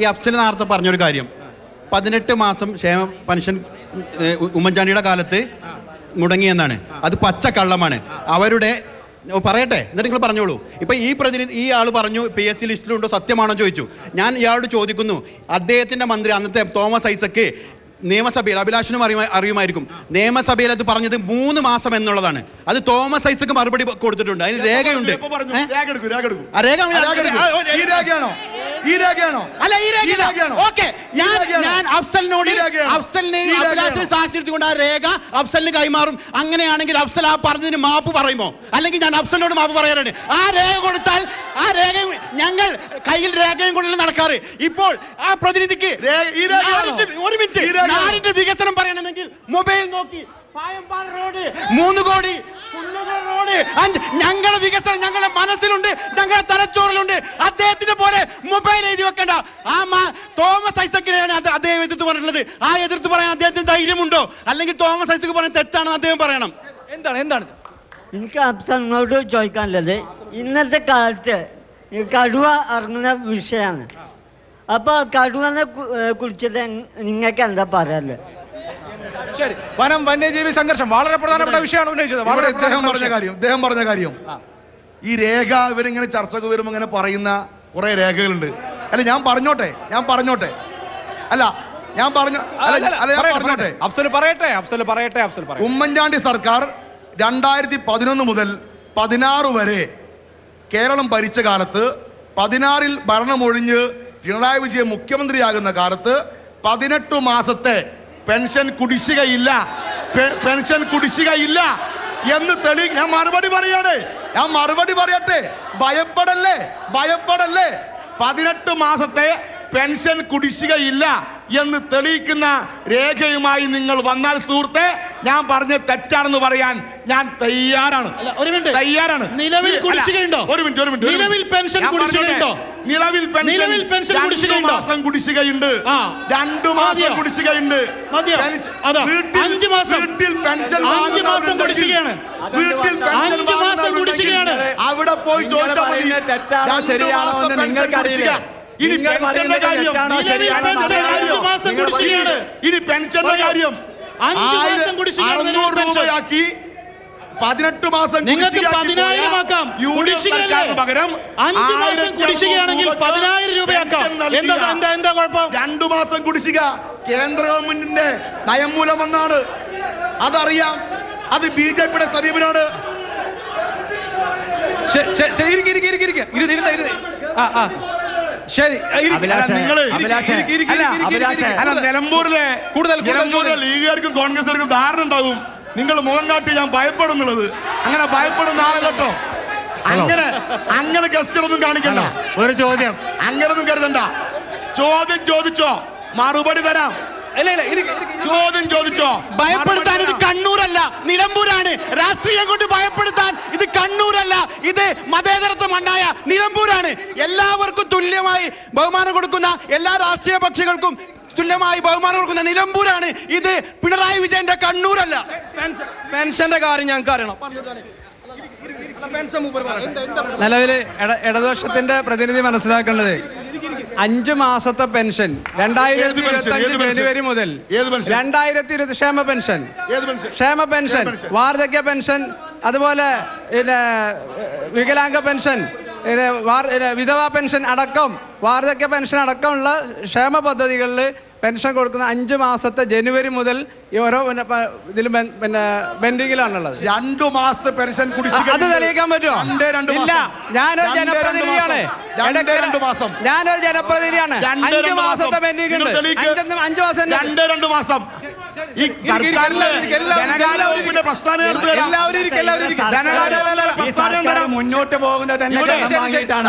ഈ അഫ്സൽ നേരത്തെ പറഞ്ഞൊരു കാര്യം. പതിനെട്ട് മാസം ക്ഷേമ പെൻഷൻ ഉമ്മൻചാണ്ടിയുടെ കാലത്ത് മുടങ്ങിയെന്നാണ്. അത് പച്ച കള്ളമാണ്. അവരുടെ പറയട്ടെ എന്നിട്ട് നിങ്ങൾ പറഞ്ഞോളൂ. ഇപ്പൊ ഈ പ്രതിനിധി ഈ ആൾ പറഞ്ഞു പി എസ് സി ലിസ്റ്റിലുണ്ടോ സത്യമാണോ ചോദിച്ചു. ഞാൻ ഇയാളോട് ചോദിക്കുന്നു അദ്ദേഹത്തിന്റെ മന്ത്രി അന്നത്തെ തോമസ് ഐസക്ക് നിയമസഭയിൽ അഭിലാഷനും അറിയുമാ അറിയുമായിരിക്കും. നിയമസഭയിൽ അത് പറഞ്ഞത് മൂന്ന് മാസം എന്നുള്ളതാണ്. അത് തോമസ് ഐസക്ക് മറുപടി കൊടുത്തിട്ടുണ്ട്. അതിന് രേഖയുണ്ട്? രേഖ എടുക്കൂ, ആ രേഖ ആ, രേഖ എടുക്കൂ. ഈ രേഖയാണോ ഈ രേഖയാണോ അല്ല ഓക്കെ ഞാൻ ഞാൻ അഫ്സലിനോട് സാക്ഷിയെടുത്തുകൊണ്ട് ആ രേഖ അഫ്സലിന് കൈമാറും. അങ്ങനെയാണെങ്കിൽ അഫ്സൽ ആ പറഞ്ഞതിന് മാപ്പ് പറയുമോ? അല്ലെങ്കിൽ ഞാൻ അഫ്സലിനോട് മാപ്പ് പറയാനാണ് ആ രേഖ കൊടുത്താൽ ആ ഞങ്ങൾ കയ്യിൽ രേഖയും കൊണ്ടല്ല നടക്കാറ്. ഇപ്പോൾ ആ പ്രതിനിധിക്ക് ഒരു മിനിറ്റ്. നാടിന്റെ വികസനം പറയണമെങ്കിൽ മൊബൈൽ നോക്കി. പായമ്പാട് റോഡ് മൂന്ന് കോടി. റോഡ്. ഞങ്ങളുടെ വികസനം ഞങ്ങളുടെ മനസ്സിലുണ്ട് ഞങ്ങളുടെ തലച്ചോറിലുണ്ട്. അദ്ദേഹത്തിന്റെ പോലെ മൊബൈൽ എഴുതി വെക്കേണ്ട. ആ തോമസ് ഐസക്കിനെയാണ് അത് അദ്ദേഹം എതിർത്ത് പറഞ്ഞിട്ടുള്ളത്. ആ എതിർത്ത് പറയാൻ അദ്ദേഹത്തിന് ധൈര്യമുണ്ടോ? അല്ലെങ്കിൽ തോമസ് ഐസക്ക് പറയാൻ തെറ്റാണെന്ന് അദ്ദേഹം പറയണം. എന്താണ് എന്താണ്? എനിക്ക് അപ്സങ്ങളോട് ചോദിക്കാനുള്ളത്. ഇന്നത്തെ കാലത്ത് ഈ കടുവ ഇറങ്ങുന്ന വിഷയമാണ്. അപ്പൊ കടുവനെ കുളിച്ചത് കുറിച്ചിട്ട് നിങ്ങൾക്ക് എന്താ പറയാല്ലേ ശരി. വനം വന്യജീവി സംഘർഷം വളരെ പ്രധാനപ്പെട്ട വിഷയമാണ് ഉന്നയിച്ചത്. ഇവിടെ വളരെ ഇദ്ദേഹം പറഞ്ഞ കാര്യം ഇദ്ദേഹം പറഞ്ഞ കാര്യം. ഈ രേഖ ഇവരിങ്ങനെ ചർച്ചക്ക് വരുമ്പോൾ ഇങ്ങനെ പറയുന്ന കുറെ രേഖകളുണ്ട്. അല്ല ഞാൻ പറഞ്ഞോട്ടെ ഞാൻ പറഞ്ഞോട്ടെ. അല്ല ഞാൻ പറഞ്ഞു അല്ല അല്ല, അല്ല ഞാൻ പറയട്ടെ, പറഞ്ഞോട്ടെ. പറയട്ടെ. അഫ്സൽ പറയട്ടെ അഫ്സൽ പറയട്ടെ അഫ്സൽ പറയട്ടെ. ഉമ്മൻചാണ്ടി സർക്കാർ രണ്ടായിരത്തി പതിനൊന്ന് മുതൽ പതിനാറ് വരെ കേരളം ഭരിച്ച കാലത്ത് പതിനാറിൽ ഭരണമൊഴിഞ്ഞ് പിണറായി വിജയൻ മുഖ്യമന്ത്രിയാകുന്ന കാലത്ത് പതിനെട്ട് മാസത്തെ പെൻഷൻ കുടിശ്ശികയില്ല. പെൻഷൻ കുടിശ്ശികയില്ല എന്ന് തെളി ഞാൻ മറുപടി പറയാണ്. ഞാൻ മറുപടി പറയട്ടെ. ഭയപ്പെടല്ലേ? ഭയപ്പെടല്ലേ? പതിനെട്ട് മാസത്തെ പെൻഷൻ കുടിശ്ശികയില്ല എന്ന് തെളിയിക്കുന്ന രേഖയുമായി നിങ്ങൾ വന്നാൽ സുഹൃത്തെ ഞാൻ പറഞ്ഞ തെറ്റാണെന്ന് പറയാൻ ഞാൻ തയ്യാറാണ് അല്ല, ഒരു മിനിറ്റ്. തയ്യാറാണ് നിലവിൽ കുടിശ്ശികയുണ്ടോ? ഒരു മിനിറ്റ് ഒരു മിനിറ്റ് നിലവിൽ പെൻഷൻ കുടിശ്ശികയുണ്ടോ? നിലവിൽ പെൻഷൻ നിലവിൽ പെൻഷൻ കുടിശ്ശികയുണ്ടോ? മാസം കുടിശ്ശികയുണ്ട് രണ്ടു മാസം? കുടിശ്ശികയുണ്ട് അഞ്ചു അതാ, അഞ്ച് മാസം. വീട്ടിൽ പെൻഷൻ അഞ്ച് മാസം കുടിശ്ശികയാണ്. വീട്ടിൽ പെൻഷൻ അഞ്ച് മാസം കുടിശ്ശികയാണ്. അവിടെ പോയി ചോദിച്ചാൽ മതി തെറ്റാണോ ശരിയാണോ എന്ന് പെൻഷൻ ഇനി പെൻഷന്റെ പറയുന്നത് കാര്യം. ഇനി പെൻഷന്റെ കാര്യം അറുന്നൂറ് രൂപയാക്കി പതിനെട്ട് മാസം നിങ്ങൾക്ക് പതിനായിരമാക്കാം. പകരം അഞ്ച് മാസം കുടിശ്ശികയാണെങ്കിൽ പതിനായിരം രൂപയാക്കാം. എന്താ എന്താ എന്താ കുഴപ്പം? രണ്ടു മാസം കുടിശ്ശിക കേന്ദ്ര ഗവൺമെന്റിന്റെ നയം മൂലമെന്നാണ്. അതറിയാം. അത് ബി ജെ പിയുടെ സമീപനാണ്. ശ- ശ- ശ- ഇരിക്ക്, ഇരിക്ക്, ഇരിക്ക്, ഇരിക്ക്. ഇരുന്ന്, ഇരുന്ന്, ഇരുന്ന്. ആ, ആ. ശരി. അല്ല നിലമ്പൂരിലെ കൂടുതൽ, കൂടുതൽ നിലമ്പൂരിലെ. ലീഗുകാർക്കും കോൺഗ്രസുകാർക്കും ധാരണ ഉണ്ടാകും. നിങ്ങൾ മുഖം കാട്ടി ഞാൻ ഭയപ്പെടുന്നുള്ളത്. അങ്ങനെ ഭയപ്പെടുന്ന ആളെ കേട്ടോ. അങ്ങനെ അങ്ങനെ ഗസ്റ്റുകളൊന്നും കാണിക്കണ്ട. ഒരു ചോദ്യം. അങ്ങനൊന്നും കരുതണ്ട. ചോദ്യം ചോദിച്ചോ? മറുപടി തരാം. ചോദ്യം ചോദിച്ചോ? ഭയപ്പെടുത്താൻ ഇത്. കണ്ണൂരല്ല നിലമ്പൂരാണ്. രാഷ്ട്രീയം കൊണ്ട് ഇത് മതേതരത്വ മണ്ണായ നിലമ്പൂരാണ് എല്ലാവർക്കും തുല്യമായി ബഹുമാനം കൊടുക്കുന്ന എല്ലാ രാഷ്ട്രീയ പക്ഷികൾക്കും തുല്യമായി ബഹുമാനം കൊടുക്കുന്ന നിലമ്പൂരാണ് ഇത് പിണറായി വിജയന്റെ കണ്ണൂരല്ല പെൻഷന്റെ കാര്യം ഞങ്ങൾക്ക് അറിയണം. നിലവിൽ ഇട- ഇടതുപക്ഷത്തിന്റെ പ്രതിനിധി മനസ്സിലാക്കേണ്ടത് അഞ്ചു മാസത്തെ പെൻഷൻ രണ്ടായിരത്തി? ഇരുപത്തി? ജനുവരി മുതൽ? രണ്ടായിരത്തി ഇരുപത്തി ക്ഷേമ പെൻഷൻ? ക്ഷേമ പെൻഷൻ? വാർദ്ധക്യ പെൻഷൻ അതുപോലെ പിന്നെ വികലാംഗ പെൻഷൻ വിധവാ പെൻഷൻ അടക്കം വാർദ്ധക്യ പെൻഷൻ അടക്കമുള്ള ക്ഷേമ പദ്ധതികളിൽ പെൻഷൻ കൊടുക്കുന്ന അഞ്ച് മാസത്തെ ജനുവരി മുതൽ ഈ ഓരോ പിന്നെ പ- ഇതിലും ബെ- പിന്നെ ബെൻഡിങ്ങിലാണുള്ളത് രണ്ടു മാസത്തെ പെൻഷൻ കുടിശ്ശിക അത് തെളിയിക്കാൻ പറ്റുമോ രണ്ടേ രണ്ട് ഇല്ല. ഞാനൊരു രണ്ടേ രണ്ട് ജനപ്രതിനിധിയാണ് മാസം. രണ്ടേ രണ്ട് മാസം. ഞാനൊരു ജനപ്രതിനിധിയാണ് രണ്ടേ അഞ്ച് രണ്ട് മാസം. മാസത്തെ ബെൻഡിങ് ഉണ്ട് നിങ്ങൾ തെളിയിക്ക്. അഞ്ച് അഞ്ച് മാസം തന്നെ. രണ്ട് രണ്ട് മാസം ഈ ഇരിക്ക്, എല്ലാവരും ഇരിക്ക്, ധനകാര്യ വകുപ്പിന്റെ പ്രസ്ഥാനം എടുത്തു തരാം. എല്ലാവരും ഇരിക്ക്, എല്ലാവരും ഇരിക്ക്. ധനകാര്യ അല്ല, അല്ല, അല്ല, ഈ പ്രസ്ഥാനം തരാം. മുന്നോട്ട് പോകുന്നത് തന്നെ ഇവിടെ കടം ശരി, ശരി. വാങ്ങിയിട്ടാണ്